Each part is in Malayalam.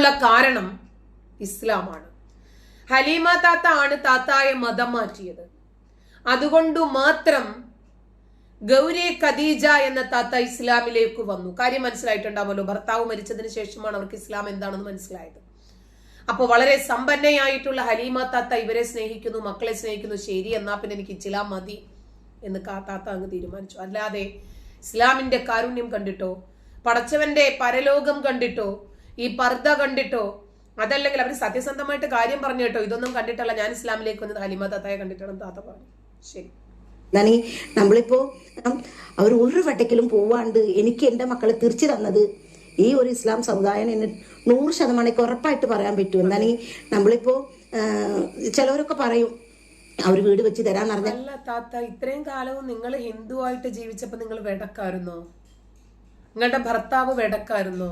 ഉള്ള കാരണം ഇസ്ലാമാണ്. ഹലീമ താത്ത ആണ് താത്തായെ മതം മാറ്റിയത്. അതുകൊണ്ടു മാത്രം ഗൗരി ഖദീജ എന്ന താത്ത ഇസ്ലാമിലേക്ക് വന്നു. കാര്യം മനസ്സിലായിട്ടുണ്ടാവുമല്ലോ. ഭർത്താവ് മരിച്ചതിന് ശേഷമാണ് അവർക്ക് ഇസ്ലാം എന്താണെന്ന് മനസ്സിലായത്. അപ്പോൾ വളരെ സമ്പന്നയായിട്ടുള്ള ഹലീമ താത്ത ഇവരെ സ്നേഹിക്കുന്നു മക്കളെ സ്നേഹിക്കുന്നു. ശരി എന്നാ പിന്നെ എനിക്ക് ഇസ്ലാം മതി എന്ന് താത്ത അങ്ങ് തീരുമാനിച്ചു. അല്ലാതെ ഇസ്ലാമിന്റെ കാരുണ്യം കണ്ടിട്ടോ പടച്ചവന്റെ പരലോകം കണ്ടിട്ടോ ഈ പർദ്ദ കണ്ടിട്ടോ? അതല്ലെങ്കിൽ അവർ സത്യസന്ധമായിട്ട് കാര്യം പറഞ്ഞു കേട്ടോ? ഇതൊന്നും കണ്ടിട്ടല്ല. ഞാൻ ഇസ്ലാമിലേക്ക് വന്നത് ഹലിമ താത്തയെ കണ്ടിട്ടാണ് താത്ത പറഞ്ഞു ശരി. എന്നാണെങ്കിൽ നമ്മളിപ്പോ അവർ ഒരു വട്ടക്കിലും പോവാണ്ട് എനിക്ക് എന്റെ മക്കളെ തിരിച്ചു തന്നത് ഈ ഒരു ഇസ്ലാം സമുദായം എന്ന് നൂറ് ശതമാനം ഉറപ്പായിട്ട് പറയാൻ പറ്റും എന്നാണെങ്കിൽ നമ്മളിപ്പോ ചിലവരൊക്കെ പറയും അവർ വീട് വെച്ച് തരാന്ന് പറഞ്ഞ അല്ല താത്ത ഇത്രയും കാലവും നിങ്ങൾ ഹിന്ദു ആയിട്ട് ജീവിച്ചപ്പോ നിങ്ങൾ വെടക്കായിരുന്നോ? നിങ്ങളുടെ ഭർത്താവ് വെടക്കായിരുന്നോ?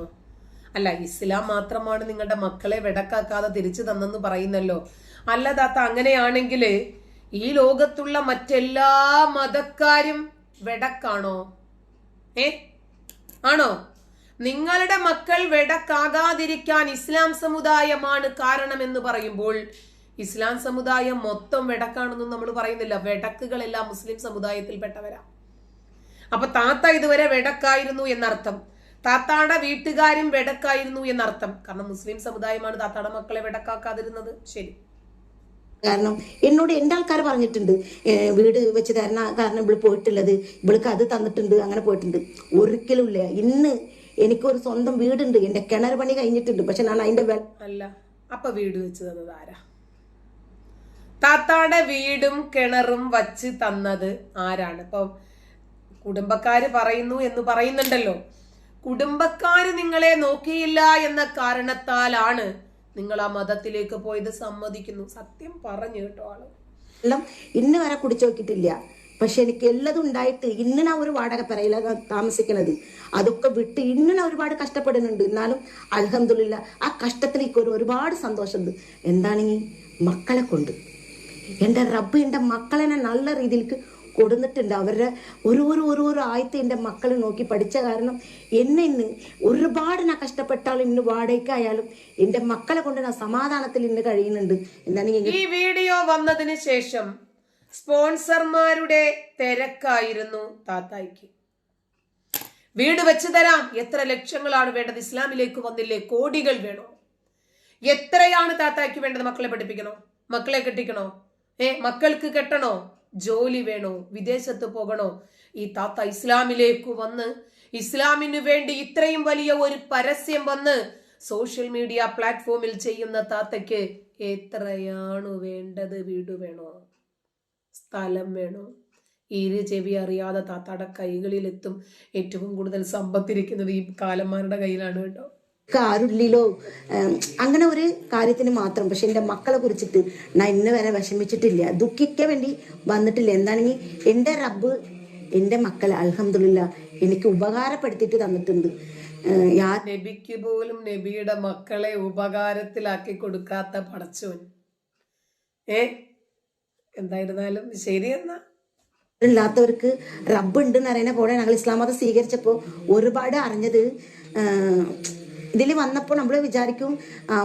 അല്ല ഇസ്ലാം മാത്രമാണ് നിങ്ങളുടെ മക്കളെ വെടക്കാക്കാതെ തിരിച്ചു തന്നെന്ന് പറയുന്നല്ലോ. അല്ല താത്ത അങ്ങനെയാണെങ്കിൽ ഈ ലോകത്തുള്ള മറ്റെല്ലാ മതക്കാരും വെടക്കാണോ? ഏ? ആണോ? നിങ്ങളുടെ മക്കൾ വെടക്കാകാതിരിക്കാൻ ഇസ്ലാം സമുദായമാണ് കാരണം എന്ന് പറയുമ്പോൾ ഇസ്ലാം സമുദായം മൊത്തം വെടക്കാണെന്നും നമ്മൾ പറയുന്നില്ല. വെടക്കുകളെല്ലാം മുസ്ലിം സമുദായത്തിൽപ്പെട്ടവരാ. അപ്പൊ താത്ത ഇതുവരെ വെടക്കായിരുന്നു എന്നർത്ഥം. താത്താടെ വീട്ടുകാരും വെടക്കായിരുന്നു എന്നർത്ഥം. കാരണം മുസ്ലിം സമുദായമാണ് താത്താടെ മക്കളെ വെടക്കാക്കാതിരുന്നത്. ശരി. കാരണം എന്നോട് എന്റെ ആൾക്കാർ പറഞ്ഞിട്ടുണ്ട് വീട് വെച്ച് തരണ കാരണം ഇവിടെ പോയിട്ടുള്ളത് ഇവൾക്ക് അത് തന്നിട്ടുണ്ട് അങ്ങനെ പോയിട്ടുണ്ട്. ഒരിക്കലും ഇല്ല ഇന്ന് എനിക്കൊരു സ്വന്തം വീടുണ്ട്. എന്റെ കിണർ പണി കഴിഞ്ഞിട്ടുണ്ട്. പക്ഷെ ഞാൻ അതിന്റെ വെ അല്ല. അപ്പൊ വീട് വെച്ച് തന്നത് ആരാ? താത്താടെ വീടും കിണറും വച്ച് തന്നത് ആരാണ്? ഇപ്പൊ കുടുംബക്കാര് പറയുന്നു എന്ന് പറയുന്നുണ്ടല്ലോ. കുടുംബക്കാര് നിങ്ങളെ നോക്കിയില്ല എന്ന കാരണത്താലാണ് നിങ്ങൾ ആ മതത്തിലേക്ക് പോയത് സമ്മതിക്കുന്നു. സത്യം പറഞ്ഞു കേട്ടോ ആൾ. എല്ലാം ഇന്ന് വരെ കുടിച്ചു നോക്കിയിട്ടില്ല. പക്ഷെ എനിക്ക് എല്ലതും ഉണ്ടായിട്ട് ഇന്ന് ഞാൻ ഒരു വാടക പറയില്ല താമസിക്കണത്. അതൊക്കെ വിട്ട് ഇന്ന് ഞാൻ ഒരുപാട് കഷ്ടപ്പെടുന്നുണ്ട്. എന്നാലും അലഹമില്ല ആ കഷ്ടത്തിലേക്ക് ഒരു ഒരുപാട് സന്തോഷമുണ്ട്. എന്താണെങ്കിൽ മക്കളെ കൊണ്ട്? എന്റെ റബ്ബ് എന്റെ മക്കളെ നല്ല രീതിയിലേക്ക് കൊടുത്തിട്ടുണ്ട് അവരുടെ ഒരു ഒരു ഒരു ഒരു എന്റെ മക്കളെ നോക്കി പഠിച്ച കാരണം എന്നെ ഇന്ന് ഒരുപാട് ഞാൻ കഷ്ടപ്പെട്ടാലും ഇന്ന് വാടകയ്ക്കായാലും എന്റെ മക്കളെ കൊണ്ട് ഞാൻ സമാധാനത്തിൽ ഇന്ന് കഴിയുന്നുണ്ട് എന്താണെങ്കിൽ ഈ വീഡിയോ വന്നതിന് ശേഷം സ്പോൺസർമാരുടെ തിരക്കായിരുന്നു താത്തായ്ക്ക്. വീട് വെച്ച് തരാം. എത്ര ലക്ഷങ്ങളാണ് വേണ്ടത്? ഇസ്ലാമിലേക്ക് വന്നില്ലേ? കോടികൾ വേണോ? എത്രയാണ് താത്തായ്ക്ക് വേണ്ടത് മക്കളെ പഠിപ്പിക്കണോ? മക്കളെ കെട്ടിക്കണോ? ഏ മക്കൾക്ക് കെട്ടണോ? ജോലി വേണോ? വിദേശത്ത് പോകണോ? ഈ താത്ത ഇസ്ലാമിലേക്ക് വന്ന് ഇസ്ലാമിന് വേണ്ടി ഇത്രയും വലിയ ഒരു പരസ്യം വന്ന് സോഷ്യൽ മീഡിയ പ്ലാറ്റ്ഫോമിൽ ചെയ്യുന്ന താത്തയ്ക്ക് എത്രയാണ് വേണ്ടത്? വീട് വേണോ? സ്ഥലം വേണോ? ഇരു ചെവി അറിയാതെ താത്താടെ കൈകളിലെത്തും ഏറ്റവും കൂടുതൽ സമ്പത്തിരിക്കുന്നത് ഈ കാലന്മാരുടെ കയ്യിലാണ് കേട്ടോ. ആരുള്ളിലോ അങ്ങനെ ഒരു കാര്യത്തിന് മാത്രം. പക്ഷെ എന്റെ മക്കളെ കുറിച്ചിട്ട് ഞാൻ ഇന്ന് വരെ വിഷമിച്ചിട്ടില്ല. ദുഃഖിക്കാൻ വേണ്ടി വന്നിട്ടില്ല. എന്താണെങ്കിൽ എന്റെ റബ്ബ് എന്റെ മക്കളെ അൽഹംദുലില്ല എനിക്ക് ഉപകാരപ്പെടുത്തിയിട്ട് തന്നിട്ടുണ്ട്. നബിക്ക് പോലും നബിയുടെ മക്കളെ ഉപകാരത്തിലാക്കി കൊടുക്കാത്ത പടച്ചോൻ. ഏ എന്തായിരുന്നാലും ശരി എന്നാ. ഇല്ലാത്തവർക്ക് റബ്ബ് ഉണ്ട് എന്ന് അറിയുന്ന പോലെ ഞങ്ങൾ ഇസ്ലാം മതം സ്വീകരിച്ചപ്പോൾ ഒരുപാട് അറിഞ്ഞത് ഇതിൽ വന്നപ്പോൾ നമ്മൾ വിചാരിക്കും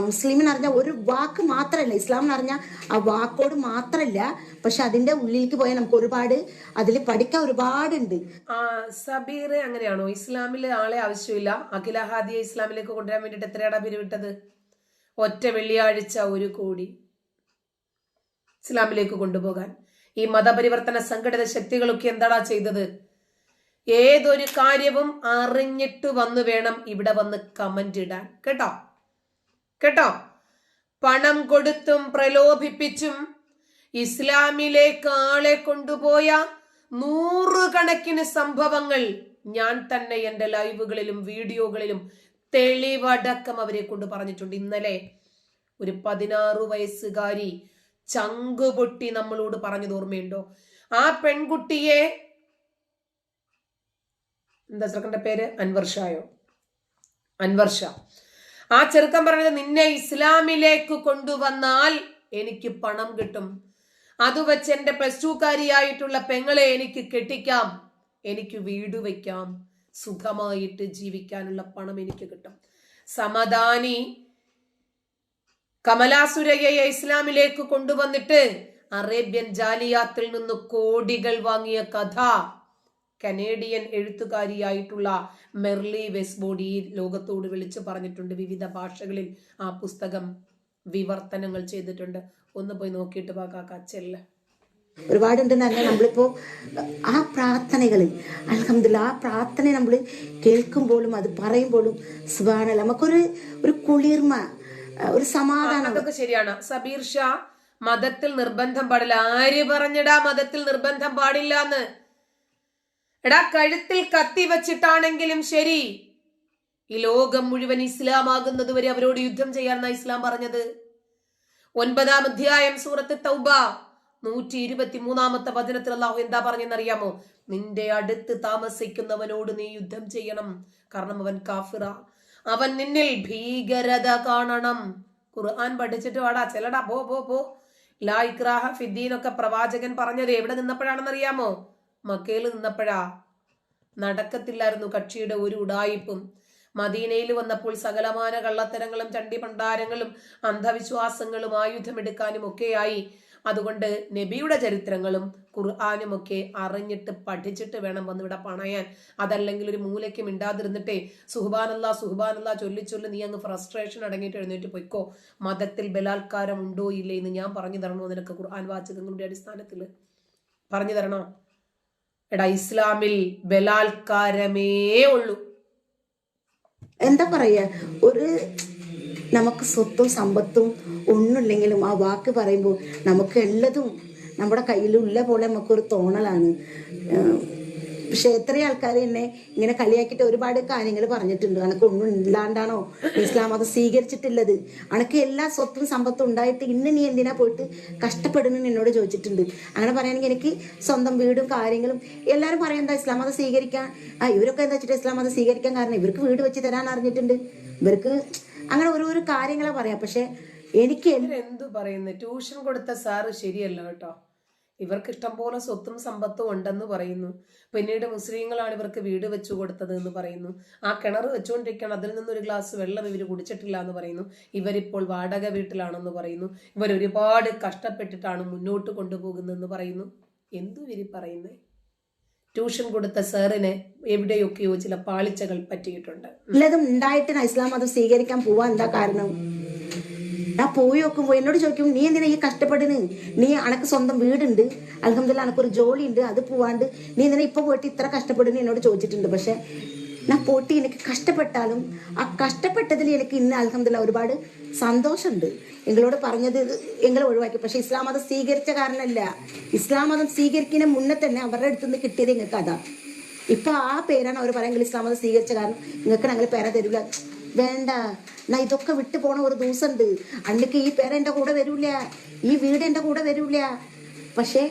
മുസ്ലിമിന് അറിഞ്ഞ ഒരു വാക്ക് മാത്രമല്ല ഇസ്ലാം എന്ന് അറിഞ്ഞ ആ വാക്കോട് മാത്രമല്ല പക്ഷെ അതിന്റെ ഉള്ളിലേക്ക് പോയാൽ നമുക്ക് ഒരുപാട് അതിൽ പഠിക്കാൻ ഒരുപാടുണ്ട്. സബീറ് അങ്ങനെയാണോ ഇസ്ലാമിൽ ആളെ ആവശ്യമില്ല. അഖിലഹാദിയ ഇസ്ലാമിലേക്ക് കൊണ്ടുവരാൻ വേണ്ടിട്ട് എത്രയാടാ പിരിവിട്ടത്? ഒറ്റ വെള്ളിയാഴ്ച ഒരു കോടി ഇസ്ലാമിലേക്ക് കൊണ്ടുപോകാൻ. ഈ മതപരിവർത്തന സംഘടിത ശക്തികളൊക്കെ എന്താടാ ചെയ്തത്? ഏതൊരു കാര്യവും അറിഞ്ഞിട്ട് വന്നു വേണം ഇവിടെ വന്ന് കമന്റ് ഇടാൻ. കേട്ടോ? കേട്ടോ? പണം കൊടുത്തും പ്രലോഭിപ്പിച്ചും ഇസ്ലാമിലേക്ക് ആളെ കൊണ്ടുപോയ നൂറുകണക്കിന് സംഭവങ്ങൾ ഞാൻ തന്നെ എന്റെ ലൈവുകളിലും വീഡിയോകളിലും തെളിവടക്കം അവരെ കൊണ്ട് പറഞ്ഞിട്ടുണ്ട്. ഇന്നലെ ഒരു പതിനാറ് വയസ്സുകാരി ചങ്കുപൊട്ടി നമ്മളോട് പറഞ്ഞത് ഓർമ്മയുണ്ടോ? ആ പെൺകുട്ടിയെ എന്താ ചെറുക്കന്റെ പേര്? അൻവർഷായോ അൻവർഷ. ആ ചെറുക്കൻ പറഞ്ഞത് നിന്നെ ഇസ്ലാമിലേക്ക് കൊണ്ടുവന്നാൽ എനിക്ക് പണം കിട്ടും. അത് വെച്ച് എന്റെ പ്ലസ് ടുക്കാരിയായിട്ടുള്ള പെങ്ങളെ എനിക്ക് കെട്ടിക്കാം. എനിക്ക് വീട് വയ്ക്കാം സുഖമായിട്ട് ജീവിക്കാനുള്ള പണം എനിക്ക് കിട്ടും. സമദാനി കമലാസുരയ്യയെ ഇസ്ലാമിലേക്ക് കൊണ്ടുവന്നിട്ട് അറേബ്യൻ ജാലിയാത്തിൽ നിന്ന് കോടികൾ വാങ്ങിയ കഥ. കനേഡിയൻ എഴുത്തുകാരിയായിട്ടുള്ള മെർലി വെസ്ബോഡി ലോകത്തോട് വിളിച്ചു പറഞ്ഞിട്ടുണ്ട്. വിവിധ ഭാഷകളിൽ ആ പുസ്തകം വിവർത്തനങ്ങൾ ചെയ്തിട്ടുണ്ട്. ഒന്ന് പോയി നോക്കിയിട്ട് വാ കാക്ക ചെല്ല. ഒരുപാടുണ്ടെന്ന് പറഞ്ഞാൽ നമ്മളിപ്പോ ആ പ്രാർത്ഥനകളിൽ അലഹമില്ല ആ പ്രാർത്ഥന നമ്മൾ കേൾക്കുമ്പോഴും അത് പറയുമ്പോഴും സുബാനല്ല നമുക്കൊരു ഒരു കുളിർമ ഒരു സമാധാനം. അതൊക്കെ ശരിയാണ്. സബീർ ഷാ മതത്തിൽ നിർബന്ധം പാടില്ല. ആര് പറഞ്ഞിടാ മതത്തിൽ നിർബന്ധം പാടില്ല എന്ന് എടാ കഴുത്തിൽ കത്തി വച്ചിട്ടാണെങ്കിലും ശരി. ഈ ലോകം മുഴുവൻ ഇസ്ലാം ആകുന്നത് വരെ അവരോട് യുദ്ധം ചെയ്യാന്നാ ഇസ്ലാം പറഞ്ഞത്. ഒൻപതാം അധ്യായം സൂറത്ത് തൗബ നൂറ്റി ഇരുപത്തി മൂന്നാമത്തെ വചനത്തിൽ അള്ളാഹു എന്താ പറഞ്ഞെന്നറിയാമോ? നിന്റെ അടുത്ത് താമസിക്കുന്നവനോട് നീ യുദ്ധം ചെയ്യണം കാരണം അവൻ കാഫിറ. അവൻ നിന്നിൽ ഭീകരത കാണണം. ഖുർആൻ പഠിച്ചിട്ട് വാടാ ചെലടാ പോ പോ പോ. ലായിക്രാഹ ഫിദ്ദീൻ ഒക്കെ പ്രവാചകൻ പറഞ്ഞത് എവിടെ നിന്നപ്പോഴാണെന്നറിയാമോ? മക്കയിൽ നിന്നപ്പോഴാ നടക്കത്തില്ലായിരുന്നു കക്ഷിയുടെ ഒരു ഉടായിപ്പും. മദീനയിൽ വന്നപ്പോൾ സകലമാന കള്ളത്തരങ്ങളും ചണ്ടി ഭണ്ഡാരങ്ങളും അന്ധവിശ്വാസങ്ങളും ആയുധമെടുക്കാനും ഒക്കെയായി അതുകൊണ്ട് നബിയുടെ ചരിത്രങ്ങളും ഖുർആാനും ഒക്കെ അറിഞ്ഞിട്ട് പഠിച്ചിട്ട് വേണം വന്ന് ഇവിടെ പണയാൻ. അതല്ലെങ്കിൽ ഒരു മൂലയ്ക്ക് മിണ്ടാതിരുന്നിട്ടേ സുഹ്ബാനല്ല സുഹ്ബാനല്ല ചൊല്ലി ചൊല്ലി നീ അങ്ങ് ഫ്രസ്ട്രേഷൻ അടങ്ങിയിട്ട് എഴുന്നേറ്റ് പൊയ്ക്കോ. മതത്തിൽ ബലാത്കാരം ഉണ്ടോ ഇല്ലേ എന്ന് ഞാൻ പറഞ്ഞു തരണോ നിനക്ക് ഖുർആൻ വാചകങ്ങളുടെ അടിസ്ഥാനത്തിൽ പറഞ്ഞു തരണോ? എടാ ഇസ്ലാമിൽ ബലാത്കാരമേ ഉള്ളൂ. എന്താ പറയാ? ഒരു നമുക്ക് സ്വത്തും സമ്പത്തും ഒന്നുമില്ലെങ്കിലും ആ വാക്ക് പറയുമ്പോൾ നമുക്ക് എല്ലതും നമ്മുടെ കയ്യിലുള്ള പോലെ നമുക്കൊരു തോന്നലാണ്. പക്ഷെ എത്രയും ആൾക്കാർ എന്നെ ഇങ്ങനെ കളിയാക്കിയിട്ട് ഒരുപാട് കാര്യങ്ങൾ പറഞ്ഞിട്ടുണ്ട്. അനക്ക് ഒന്നും ഇല്ലാണ്ടാണോ? ഇസ്ലാം മതം സ്വീകരിച്ചിട്ടുള്ളത്. അനക്ക് എല്ലാ സ്വത്തും സമ്പത്തും ഉണ്ടായിട്ട് ഇന്ന് നീ എന്തിനാ പോയിട്ട് കഷ്ടപ്പെടുന്നു എന്നോട് ചോദിച്ചിട്ടുണ്ട്. അങ്ങനെ പറയുകയാണെങ്കിൽ എനിക്ക് സ്വന്തം വീടും കാര്യങ്ങളും എല്ലാവരും പറയാം എന്താ ഇസ്ലാം മതം സ്വീകരിക്കാൻ? ആ ഇവരൊക്കെ എന്താ വെച്ചിട്ട് ഇസ്ലാം മതം സ്വീകരിക്കാൻ കാരണം? ഇവർക്ക് വീട് വെച്ച് തരാൻ അറിഞ്ഞിട്ടുണ്ട്. ഇവർക്ക് അങ്ങനെ ഓരോരോ കാര്യങ്ങളെ പറയാം. പക്ഷെ എനിക്ക് എന്ത് എന്തു പറയുന്നു? ട്യൂഷൻ കൊടുത്ത സാറ് ശരിയല്ല കേട്ടോ. ഇവർക്ക് ഇഷ്ടംപോലെ സ്വത്തും സമ്പത്തും ഉണ്ടെന്ന് പറയുന്നു. പിന്നീട് മുസ്ലിങ്ങളാണ് ഇവർക്ക് വീട് വെച്ചു കൊടുത്തത് എന്ന് പറയുന്നു. ആ കിണർ വെച്ചുകൊണ്ടിരിക്കുകയാണ്. അതിൽ നിന്നൊരു ഗ്ലാസ് വെള്ളം ഇവർ കുടിച്ചിട്ടില്ല എന്ന് പറയുന്നു. ഇവരിപ്പോൾ വാടക വീട്ടിലാണെന്ന് പറയുന്നു. ഇവർ ഒരുപാട് കഷ്ടപ്പെട്ടിട്ടാണ് മുന്നോട്ട് കൊണ്ടുപോകുന്നതെന്ന് പറയുന്നു. എന്തു ഇവരി പറയുന്നേ? ട്യൂഷൻ കൊടുത്ത സാറിനെ എവിടെയൊക്കെയോ ചില പാളിച്ചകൾ പറ്റിയിട്ടുണ്ട്. ഉള്ളതും ഉണ്ടായിട്ട് ഇസ്ലാം. മതം സ്വീകരിക്കാൻ പോവാൻ എന്താ കാരണം? ഞാൻ പോയി നോക്കുമ്പോ എന്നോട് ചോദിക്കും നീ എന്തിനാ ഈ കഷ്ടപ്പെടുന്നു? നീ അനക്ക് സ്വന്തം വീടുണ്ട്. അലഹമ്മദില്ല അനക്കൊരു ജോലി ഉണ്ട് അത് പോവാണ്ട് നീ എന്തിനാ ഇപ്പൊ പോയിട്ട് ഇത്ര കഷ്ടപ്പെടുന്നു? എന്നോട് ചോദിച്ചിട്ടുണ്ട്. പക്ഷെ ഞാൻ പോയിട്ട് എനിക്ക് കഷ്ടപ്പെട്ടാലും ആ കഷ്ടപ്പെട്ടതിൽ എനിക്ക് ഇന്ന് അലഹമ്മദില്ല ഒരുപാട് സന്തോഷമുണ്ട്. എങ്ങളോട് പറഞ്ഞത് എങ്ങൾ ഒഴിവാക്കി. പക്ഷെ ഇസ്ലാം മതം സ്വീകരിച്ച കാരണമല്ല. ഇസ്ലാം മതം സ്വീകരിക്കുന്ന മുന്നേ തന്നെ അവരുടെ അടുത്ത് നിന്ന് കിട്ടിയത് നിങ്ങൾക്ക് അതാ. ഇപ്പൊ ആ പേരാണ് അവർ പറയുന്നത് ഇസ്ലാം മതം സ്വീകരിച്ച കാരണം. നിങ്ങൾക്ക് ഞങ്ങൾ പേര തരൂല. വേണ്ട. എന്നാ ഇതൊക്കെ വിട്ടു പോണ ഒരു ദിവസം ഉണ്ട് അന്നക്ക് ഈ പേര എന്റെ കൂടെ വരൂല. ഈ വീട് എന്റെ കൂടെ വരൂല. പക്ഷെ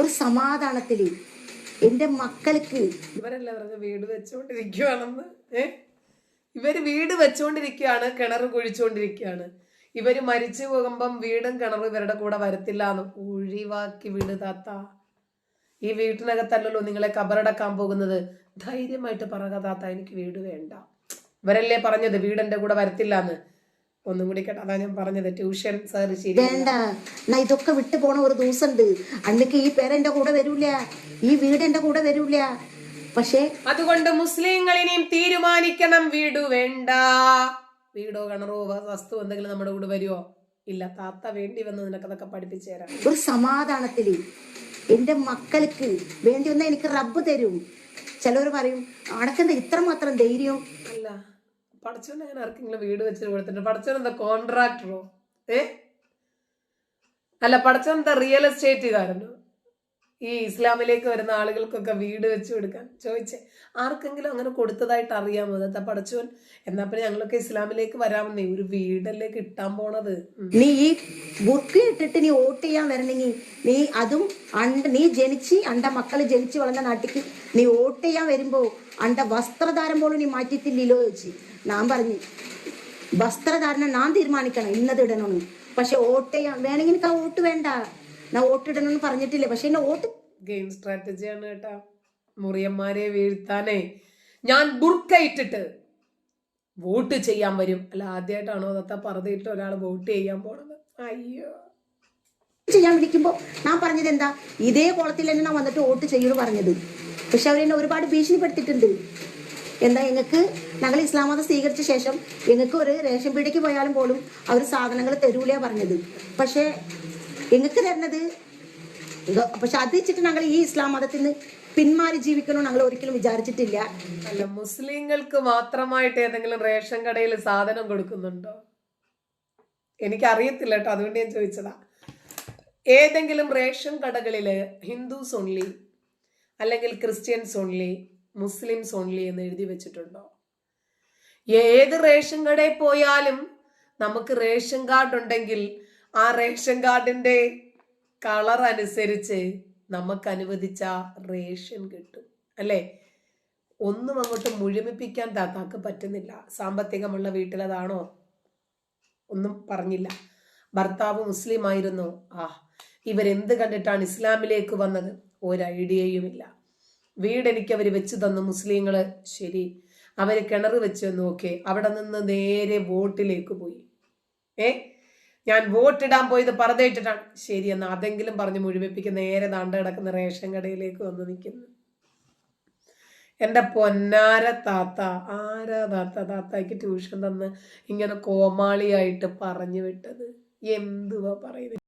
ഒരു സമാധാനത്തിൽ എന്റെ മക്കൾക്ക് ഇവരല്ല പറഞ്ഞ വീട് വെച്ചുകൊണ്ടിരിക്കുകയാണെന്ന് ഏ? ഇവർ വീട് വെച്ചുകൊണ്ടിരിക്കുകയാണ് കിണർ കുഴിച്ചുകൊണ്ടിരിക്കുകയാണ് ഇവർ മരിച്ചു പോകുമ്പം വീടും കിണറും ഇവരുടെ കൂടെ വരത്തില്ല എന്ന് ഒഴിവാക്കി വീട് താത്ത. ഈ വീട്ടിനകത്തല്ലല്ലോ നിങ്ങളെ കബറടക്കാൻ പോകുന്നത്. ധൈര്യമായിട്ട് പറക താത്ത എനിക്ക് വീട് വേണ്ട. ഇവരല്ലേ പറഞ്ഞത്? വീടിന്റെ കൂടെ വരത്തില്ല എന്ന് ഒന്നും കൂടി കേട്ടോ അതാ ഞാൻ പറഞ്ഞത്. ട്യൂഷൻ സാർ ശരി വേണ്ട. എന്നാ ഇതൊക്കെ വിട്ടു പോണ ഒരു ദിവസം ഉണ്ട് അന്നക്ക് ഈ പേരെന്റെ കൂടെ വരൂല. ഈ വീട് എന്റെ കൂടെ വരൂല. പക്ഷേ അതുകൊണ്ട് മുസ്ലിങ്ങൾ ഇനിയും തീരുമാനിക്കണം. വീട് വേണ്ട. വീടോ കിണറോ വസ്തു എന്തെങ്കിലും നമ്മുടെ കൂടെ വരുമോ ഇല്ല താത്ത വേണ്ടി വന്ന് നിനക്കതൊക്കെ പഠിപ്പിച്ചു തരാം. ഒരു സമാധാനത്തിൽ എന്റെ മക്കൾക്ക് വേണ്ടി വന്ന എനിക്ക് റബ്ബ് തരും. ചിലവർ പറയും അടക്കെന്താ ഇത്രമാത്രം ധൈര്യം? അല്ല പടച്ചോൻ അങ്ങനെ ആർക്കെങ്കിലും വീട് വെച്ചിട്ട് കൊടുത്തിട്ട് പഠിച്ചവൻ എന്താ കോൺട്രാക്ടറോ ഏ? അല്ല പഠിച്ചവൻ എന്താ റിയൽ എസ്റ്റേറ്റുകാരനോ ഈ ഇസ്ലാമിലേക്ക് വരുന്ന ആളുകൾക്കൊക്കെ വീട് വെച്ച് കൊടുക്കാൻ ചോദിച്ചേ ആർക്കെങ്കിലും അങ്ങനെ കൊടുത്തതായിട്ട് അറിയാമോ? അതാ പഠിച്ചവൻ എന്നാ പിന്നെ ഞങ്ങളൊക്കെ ഇസ്ലാമിലേക്ക് വരാമെന്നേ ഒരു വീടല്ലേ കിട്ടാൻ പോണത്? നീ ഈ ബുക്ക് ഇട്ടിട്ട് നീ വോട്ട് ചെയ്യാൻ വരണമെങ്കിൽ നീ അതും അണ്ട നീ ജനിച്ച് അണ്ട മക്കൾ ജനിച്ച് വളർന്ന നാട്ടിക്ക് നീ വോട്ട് ചെയ്യാൻ വരുമ്പോ അണ്ട വസ്ത്രധാരം പോലും നീ മാറ്റിയിട്ടില്ലല്ലോ ചോദിച്ചു ഞാൻ പറഞ്ഞു വസ്ത്രധാരണം ഞാൻ തീരുമാനിക്കണം ഇന്നത് ഇടണമെന്ന് പക്ഷെ വോട്ട് ചെയ്യാൻ വേണമെങ്കിൽ എനിക്ക് ആ വോട്ട് വേണ്ട. ഞാൻ വോട്ട് ഇടണമെന്ന് പറഞ്ഞിട്ടില്ല? പക്ഷെ എന്നെ വോട്ട് ഗെയിം സ്ട്രാറ്റജിയാണ് കേട്ടാ. മുറിയന്മാരെ വീഴ്ത്താനേ. ഞാൻ ബുർക്ക ഇട്ടിട്ട് വോട്ട് ചെയ്യാൻ വരും. അല്ല ആദ്യമായിട്ടാണോ അതത്ത പറഞ്ഞിട്ട് ഒരാൾ വോട്ട് ചെയ്യാൻ പോണത്? അയ്യോ. ചെയ്യാൻ വിളിക്കുമ്പോൾ ഞാൻ പറഞ്ഞത് എന്താ? ഇതേ കോളത്തിൽ തന്നെ ഞാൻ വന്നിട്ട് വോട്ട് ചെയ്യുന്നു പറഞ്ഞത്. പക്ഷെ അവരെന്നെ ഒരുപാട് ഭീഷണിപ്പെടുത്തിയിട്ടുണ്ട്. എന്താ ഞങ്ങൾക്ക് ഞങ്ങൾ ഇസ്ലാം മതം സ്വീകരിച്ച ശേഷം ഞങ്ങൾക്ക് ഒരു റേഷൻ പീടിക്ക് പോയാലും പോലും അവർ സാധനങ്ങൾ തരൂല പറഞ്ഞത്. പക്ഷേ ഞങ്ങൾക്ക് തരുന്നത് പക്ഷെ അത് വെച്ചിട്ട് ഞങ്ങൾ ഈ ഇസ്ലാം മതത്തിൽ നിന്ന് പിന്മാറി ജീവിക്കണോ ഞങ്ങൾ ഒരിക്കലും വിചാരിച്ചിട്ടില്ല. മുസ്ലിങ്ങൾക്ക് മാത്രമായിട്ട് ഏതെങ്കിലും റേഷൻ കടയിൽ സാധനം കൊടുക്കുന്നുണ്ടോ? എനിക്കറിയത്തില്ല കേട്ടോ അതുകൊണ്ട് ഞാൻ ചോദിച്ചതാ. ഏതെങ്കിലും റേഷൻ കടകളിൽ ഹിന്ദുസ് ഓൺലി അല്ലെങ്കിൽ ക്രിസ്ത്യൻസ് ഓൺലി മുസ്ലിംസ് ഓൺലി എന്ന് എഴുതി വെച്ചിട്ടുണ്ടോ? ഏത് റേഷൻ കടയിൽ പോയാലും നമുക്ക് റേഷൻ കാർഡ് ഉണ്ടെങ്കിൽ ആ റേഷൻ കാർഡിന്റെ കളർ അനുസരിച്ച് നമുക്ക് അനുവദിച്ച റേഷൻ കിട്ടും. അല്ലേ? ഒന്നും അങ്ങോട്ട് മുഴുമിപ്പിക്കാൻ താത്താക്ക് പറ്റുന്നില്ല. സാമ്പത്തികമുള്ള വീട്ടിലതാണോ? ഒന്നും പറഞ്ഞില്ല. ഭർത്താവ് മുസ്ലിം ആയിരുന്നു ആ ഇവരെന്ത് കണ്ടിട്ടാണ് ഇസ്ലാമിലേക്ക് വന്നത്? ഒരു ഐഡിയയുമില്ല വീട് എനിക്ക് അവർ വെച്ച് തന്നു മുസ്ലിങ്ങൾ ശരി അവർ കിണർ വെച്ച് തന്നു ഓക്കെ അവിടെ നിന്ന് നേരെ വോട്ടിലേക്ക് പോയി. ഏ? ഞാൻ വോട്ടിടാൻ പോയത് പറഞ്ഞിട്ടിട്ടാണ്. ശരി എന്നാ അതെങ്കിലും പറഞ്ഞ് മുഴുവിപ്പിക്കുന്ന നേരെ ദാണ്ട് കിടക്കുന്ന റേഷൻ കടയിലേക്ക് വന്ന് നിൽക്കുന്നു. എന്റെ പൊന്നാര താത്ത ആരാ താത്ത? താത്താക്ക് ട്യൂഷൻ തന്ന് ഇങ്ങനെ കോമാളിയായിട്ട് പറഞ്ഞു വിട്ടത്. എന്തുവാ പറയുന്നത്